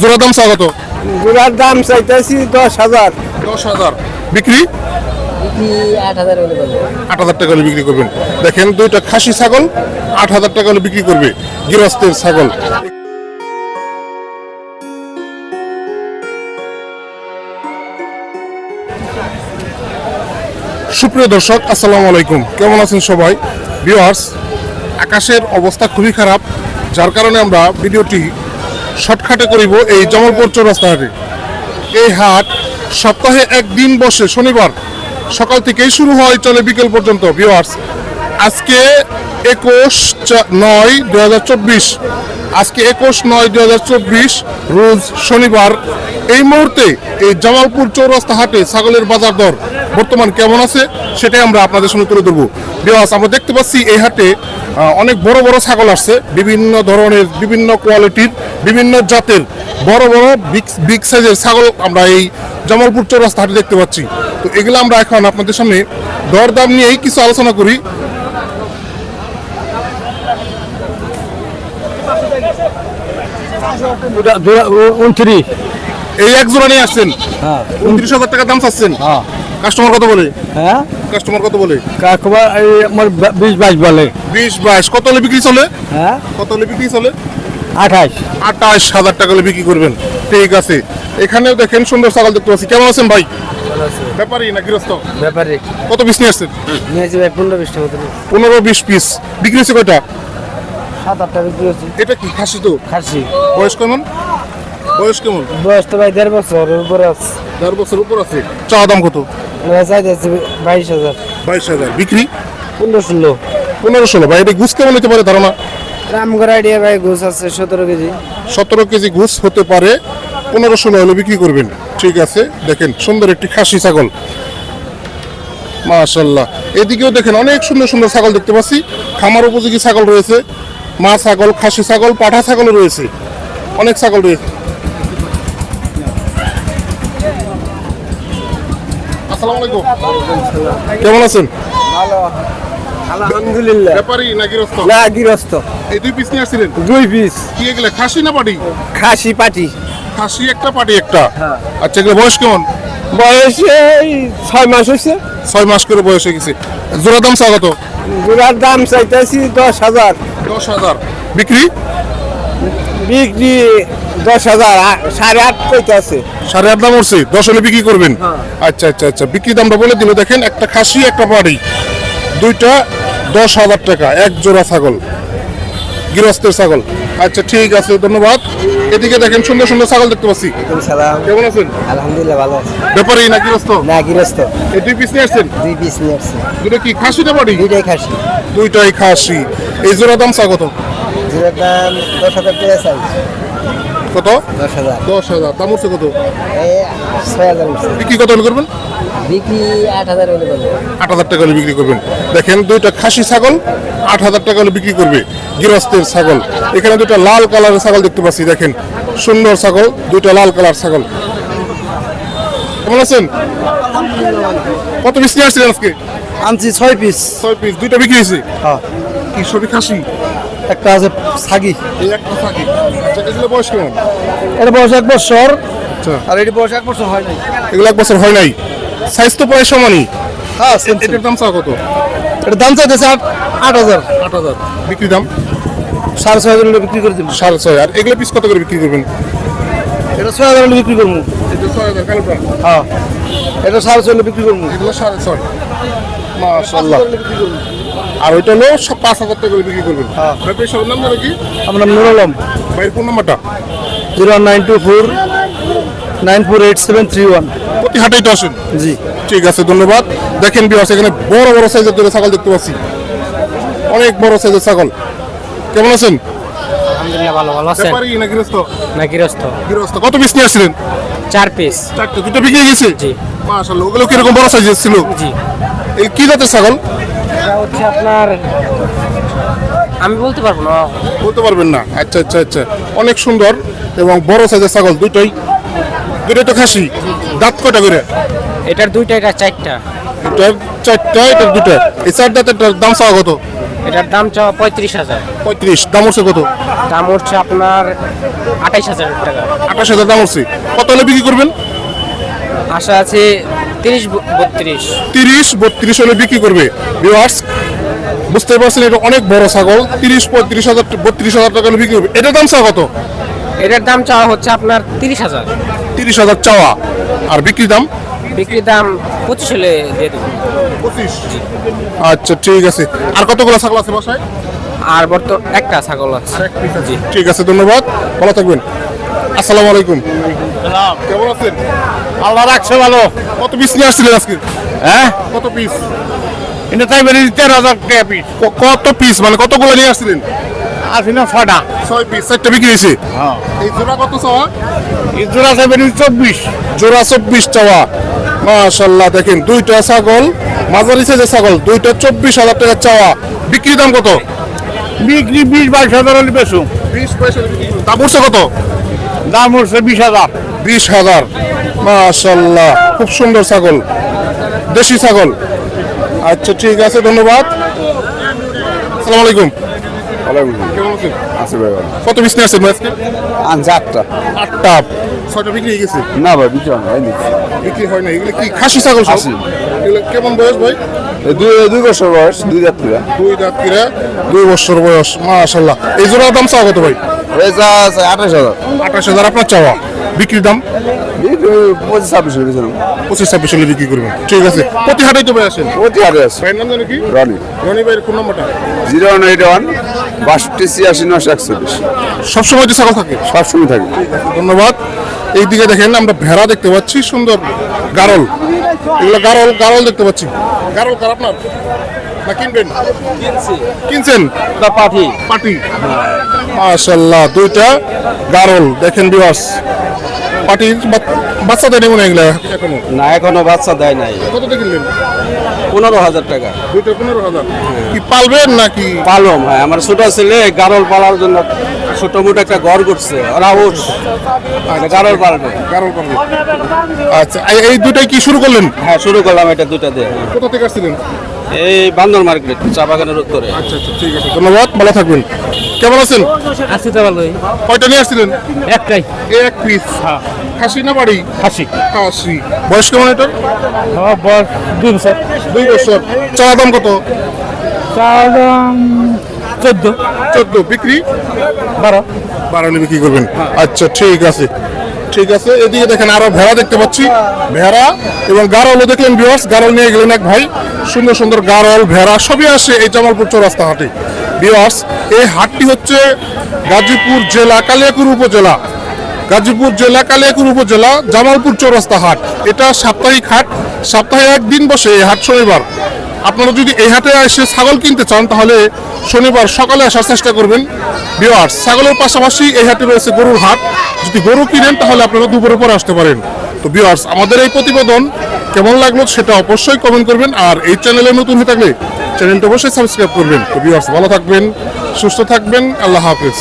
জোড়া দাম চাও কত? জোড়ার দাম চাইতেছি দশ হাজার। দশ হাজার। বিক্রি? আট হাজার টাকা বিক্রি করবেন। দেখেন দুইটা খাসি ছাগল আট হাজার টাকা বিক্রি করবে গৃহস্থের ছাগল। সুপ্রিয় দর্শক আসসালামু আলাইকুম। কেমন আছেন সবাই? ভিউয়ার্স আকাশের অবস্থা খুবই খারাপ যার কারণে আমরা ভিডিওটি শর্টকাটে করিব এই জমলপুর চৌরাস্তা হাটে এই হাট সপ্তাহে একদিন বসে, শনিবার সকাল থেকেই শুরু হয়, চলে বিকেল পর্যন্ত ভিউয়ার্স আজকে একুশ নয় দু আজকে একুশ নয় দু রোজ শনিবার। এই মুহূর্তে এই জামালপুর চৌরাস্তা হাটে ছাগলের বাজার দর বর্তমান কেমন আছে সেটাই আমরা আপনাদের সঙ্গে তুলে ধরবো। বিকজ আমরা দেখতে পাচ্ছি এই হাটে অনেক বড় বড় ছাগল আসছে বিভিন্ন ধরনের বিভিন্ন কোয়ালিটির বিভিন্ন জাতের বড় বড় বিগ বিগ সাইজের ছাগল আমরা এই জামালপুর চৌরাস্তা হাটে দেখতে পাচ্ছি। তো এগুলো আমরা এখন আপনাদের সামনে দরদাম নিয়েই কিছু আলোচনা করি। উনত্রিশ। এই এক জোড়া নিয়ে আসছেন। হ্যাঁ। উনত্রিশ হাজার টাকা দাম চাচ্ছেন। হ্যাঁ। কাস্টমার কত বলে? হ্যাঁ? কাস্টমার কত বলে? কাকুবা এই আমার বিশ বাইশ বলে। বিশ বাইশ। কত হলে বিক্রি চলে? হ্যাঁ? কত হলে বিক্রি চলে? আঠাশ। আঠাশ হাজার টাকা হলে বিক্রি করবেন। ঠিক আছে। এখানেও দেখেন সুন্দর ছাগল দেখতে পাচ্ছি। কেমন আছেন ভাই? ব্যাপারই না গৃহস্থ? ব্যাপারে। কত পিস নিয়ে আসছেন? নিয়েছি ভাই পনেরো বিশটা মতো পনেরো বিশ পিস। বিক্রি হচ্ছে কয়টা? সাত আটটা বিক্রি হচ্ছে এটা কি খাসি তো? খাসি। বয়স কেমন? বয়স কেমন? বয়স তো ভাই দেড় বছর উপরে আছে। দেড় বছর উপর আছে। চা দাম কত? বাইশ হাজার। বাইশ হাজার। বিক্রি? পনেরো ষোলো। পনেরো ষোলো। ভাই এটা গুছ কেমন হতে পারে ধারণা? রামগড় আইডিয়া ভাই ঘুষ আছে সতেরো কেজি। সতেরো কেজি ঘুষ হতে পারে। পনেরো ষোলো হলে বিক্রি করবেন। ঠিক আছে। দেখেন সুন্দর একটি খাসি ছাগল। মাশাল্লাহ। এদিকেও দেখেন অনেক সুন্দর সুন্দর ছাগল দেখতে পাচ্ছি। খামার উপযোগী ছাগল রয়েছে। মা ছাগল খাসি ছাগল পাঠা ছাগল রয়েছে। অনেক ছাগল রয়েছে। আসসালামু আলাইকুম। কেমন আছেন? ভালো। আলহামদুলিল্লাহ। ব্যাপারই না গৃহস্থ? না গৃহস্থ। এই দুই পিস নিয়ে আসছিলেন? দুই পিস কি এগুলা খাসি না পাটি? খাসি পাটি। খাসি একটা পাটি একটা? আচ্ছা এগুলো বয়স কেমন? বয়স এই ছয় মাস হয়েছে ছয় মাস করে বয়স হয়ে গেছে। জোড়া দাম স্বাগত জোড়ার দাম চাইতেছি দশ হাজার। দশ হাজার। বিক্রি? বিক্রি দশ হাজার সাড়ে আট কইতে আছে। সাড়ে আট দাম উঠছে দশ হলে বিক্রি করবেন? আচ্ছা আচ্ছা আচ্ছা বিক্রি দামটা বলে দিল। দেখেন একটা খাসি একটা পাটি দুইটা দশ হাজার টাকা এক জোড়া ছাগল। গৃহস্থের ছাগল। আচ্ছা ঠিক আছে ধন্যবাদ। এদিকে দেখেন সুন্দর সুন্দর ছাগল দেখতে পাচ্ছি। কেমন আছেন? আলহামদুলিল্লাহ ভালো আছে। না গৃহস্থ? না গৃহস্থ। এই দুই পিস নিয়ে আসছেন? দুই পিস নিয়ে আসছি। দুটো কি খাসি না পাটি দুইটাই খাসি। দুইটাই খাসি। এই জোড়া দাম স্বাগত দাম দশ হাজার টাকা চাই। কত? দশ হাজার। দশ হাজার। দাম উঠছে কত? ছয় হাজার বিক্রি কত করবেন? বিক্রি আট হাজার হলে আট হাজার টাকা হলে বিক্রি করবেন। দেখেন দুইটা খাসি ছাগল আট হাজার টাকা হলে বিক্রি করবে গৃহস্থের ছাগল। এখানে দুইটা লাল কালারের ছাগল দেখতে পাচ্ছি দেখেন। সুন্দর ছাগল দুইটা লাল কালার ছাগল। কেমন আছেন? কত পিস নিয়ে আসছিলেন আজকে? আনছি ছয় পিস। ছয় পিস দুইটা বিক্রি হয়েছে? হ্যাঁ। কি সবই খাসি? একটা আছে ছাগি এই একটা থাকি আচ্ছা এগুলো বয়স কেমন? এটা বয়স এক বছর। আচ্ছা। আর এটি বয়স এক বছর হয় নাই। এগুলো এক বছর হয় নাই। সাইজ তো প্রায় সমানই। হ্যাঁ এটার দাম চা কত? এটা দাম চাইতেছে আট আট হাজার। আট হাজার। বিক্রি দাম? সাড়ে ছয় হাজার হলে বিক্রি করে দিব। সাড়ে ছয়। আর এগুলো পিস কত করে বিক্রি করবেন? এটা ছয় হাজার হলে বিক্রি করব। এটা ছয় হাজার হ্যাঁ। এটা সাড়ে ছয় হলে বিক্রি করব। এগুলো সাড়ে ছয়। মাশাল্লাহ আর ওইটা হলো সব পাঁচ হাজার টাকা করে বিক্রি করবেন। হ্যাঁ। নাম জানো কি? আমরা নুর আলম। ভাইয়ের ফোন নাম্বারটা? Zero nine two four nine four eight seven three one. প্রতি হাটেই তো আসেন? জি। ঠিক আছে ধন্যবাদ। দেখেন বিহার এখানে বড় বড় সাইজের দুটো ছাগল দেখতে পাচ্ছি। অনেক বড় সাইজের ছাগল। কেমন আছেন? আলহামদুলিল্লাহ ভালো ভালো আছেন? ব্যাপারী না গৃহস্থ? না গৃহস্থ। গৃহস্থ। কত পিস নিয়ে আসছিলেন? চার পিস চারটে দুটো বিক্রি গেছে? জি। ওগুলো কীরকম বড় সাইজের ছিল? জি। এই কি জাতের ছাগল? এটা হচ্ছে আপনার আমি বলতে পারব না। বলতে পারবেন না। আচ্ছা আচ্ছা আচ্ছা। অনেক সুন্দর এবং বড় সাইজের ছাগল দুটোই। দুটোই তো খাসি। দাঁত কয়টা করে? এটার দুইটা এটা চারটা। এটার চারটা এটার দুটা। এই চার দাঁতের দাম চাওয়া কত? এটার দাম চাওয়া পঁয়ত্রিশ হাজার। পঁয়ত্রিশ। দাম হচ্ছে কত? দাম হচ্ছে আপনার আঠাইশ হাজার টাকা। আঠাশ হাজার দাম হচ্ছে কত হলে বিক্রি করবেন? আশা আছে তিরিশ বত্রিশ। তিরিশ বত্রিশ হলে বিক্রি করবে। ভিউয়ার্স বুঝতে পারছেন এটা অনেক বড় ছাগল। তিরিশ পঁয়ত্রিশ হাজার বত্রিশ হাজার টাকা হলে বিক্রি করবে। এটার দাম চা কত? এটার দাম চাওয়া হচ্ছে আপনার তিরিশ হাজার। তিরিশ হাজার চাওয়া। আর বিক্রি দাম? বিক্রির দাম পঁচিশ হলে দিয়ে দেবো। পঁচিশ। আচ্ছা ঠিক আছে। আর কতগুলো ছাগল আছে বাসায়? আর বর্ত একটা ছাগল আছে। জি। ঠিক আছে ধন্যবাদ। ভালো থাকবেন। আসসালামু আলাইকুম। কেমন আছেন? আল্লাহ রাখছে ভালো। কত পিস নিয়ে আসছিলেন আজকে? হ্যাঁ? কত পিস এটা তাই বেরিয়ে তেরো হাজার টাকা পিস কত পিস মানে কতগুলো নিয়ে আসছিলেন? না ছটা ছয় পিস চারটা বিক্রি হয়েছে? হ্যাঁ। এই জোড়া কত চাওয়া? ইঁদুর আছে বেরিয়ে চব্বিশ। জোড়া চব্বিশ চাওয়া। মাশাল্লাহ দেখেন দুইটা ছাগল মাঝারি সাইজের ছাগল দুইটা চব্বিশ হাজার টাকা চাওয়া। বিক্রি দাম কত? বিক্রি বিশ বাইশ হাজার বেশু বিশ পয়সা দাম উঠছে কত? দাম হচ্ছে বিশ হাজার। বিশ হাজার। মাশাল্লাহ খুব সুন্দর ছাগল দেশি ছাগল। আচ্ছা ঠিক আছে ধন্যবাদ। আসসালামু আলাইকুম। কত পিস নিয়ে আসছেন ভাই আজকে? আনছে আটটা। আটটা। ছয়টা বিক্রি হয়ে গেছে? না ভাই বিক্রি হয় না এগুলো কি খাসি ছাগল খাসি। এগুলো কেমন বয়স ভাই? দুই দুই বছর বয়স দুই যাত্রীরা। দুই দুই বছর বয়স মাশাল্লাহ এই জোড়ার দাম চাওয়া কত ভাই? আঠাশ হাজার। আঠাশ হাজার আপনার চাওয়া। বিক্রির দাম? পঁচিশ ছাব্বিশ হলে পঁচিশ ছাব্বিশ হলে বিক্রি করবেন। ঠিক আছে। প্রতি হাটে তো ভাই আসেন? প্রতি হাটে আছে। ভাইয়ের নাম জানো কি? রনি। রনি ভাইয়ের ফোন নম্বরটা? জিরো ওয়ান এইট ওয়ান বাষট্টি ছিয়াশি নশো একচল্লিশ। সবসময় তো ছাগল থাকে? সবসময় থাকে। ধন্যবাদ। এইদিকে দেখেন আমরা ভেড়া দেখতে পাচ্ছি সুন্দর গারল। এগুলো গারল গারল দেখতে পাচ্ছি। গারল কার আপনার? না কিনবেন? কিনছেন? পাঠি পাটি মাশাল্লাহ দুইটা গারল দেখেন বিওয়ার্স পাটির বাচ্চা দেয় মনে হয় এগুলা? এখনও না এখনও বাচ্চা দেয় নাই। কত কিনলেন পনেরো হাজার টাকা। দুইটা পনেরো হাজার। কি পালবেন নাকি? পালম হ্যাঁ। আমার ছোট ছেলে গারল পালার জন্য ছোট মোটো একটা ঘর করছে ওরা ওর গারল পালবে। গারল পালবে। আচ্ছা এই- এই দুটাই কি শুরু করলেন? হ্যাঁ শুরু করলাম এটা দুটা দিয়ে। কোথা থেকে আসছিলেন? এই বান্দর মার্কেট চা বাগানের উত্তরে। আচ্ছা আচ্ছা ঠিক আছে ধন্যবাদ ভালো থাকবেন। কেমন আছেন? আছি তো ভালোই। কয়টা নিয়ে আসছিলেন? একটাই। এই এক পিস। খাসি না বাড়ি? খাসি। খাসি। বয়স কেমন এটার? বয়স দুই বছর। দুই বছর। চাওয়া দাম কত? চার চোদ্দ। চোদ্দ। বিক্রি? বারো। বারো হলে বিক্রি করবেন। আচ্ছা ঠিক আছে। ঠিক আছে, এদিকে দেখেন আরও ভেড়া দেখতে পাচ্ছি। ভেড়া এবং গারলও দেখলেন বিওয়ার্স গারল নিয়ে গেলেন এক ভাই। সুন্দর সুন্দর গারল, ভেড়া সবই আসে এই জামালপুর চৌরাস্তা হাটে। বিওয়ার্স এই হাটটি হচ্ছে গাজীপুর জেলা কালিয়াকুর উপজেলা। গাজীপুর জেলা কালিয়াকুর উপজেলা জামালপুর চৌরাস্তা হাট। এটা সাপ্তাহিক হাট, সপ্তাহে একদিন বসে এই হাট শনিবার। আপনারা যদি এই হাটে এসে ছাগল কিনতে চান, তাহলে শনিবার সকালে আসার চেষ্টা করবেন। বিওয়ার্স ছাগলের পাশাপাশি এই হাটে রয়েছে গরুর হাট। যদি গরু কিনেন, তাহলে আপনারা দুপুরে পরে আসতে পারেন। তো বিয়ার্স আমাদের এই প্রতিবেদন কেমন লাগল সেটা অবশ্যই কমেন্ট করবেন, আর এই চ্যানেলে নতুন হয়ে থাকলে চ্যানেলটা অবশ্যই সাবস্ক্রাইব করবেন। তো বিয়ার্স ভালো থাকবেন, সুস্থ থাকবেন, আল্লাহ হাফেজ।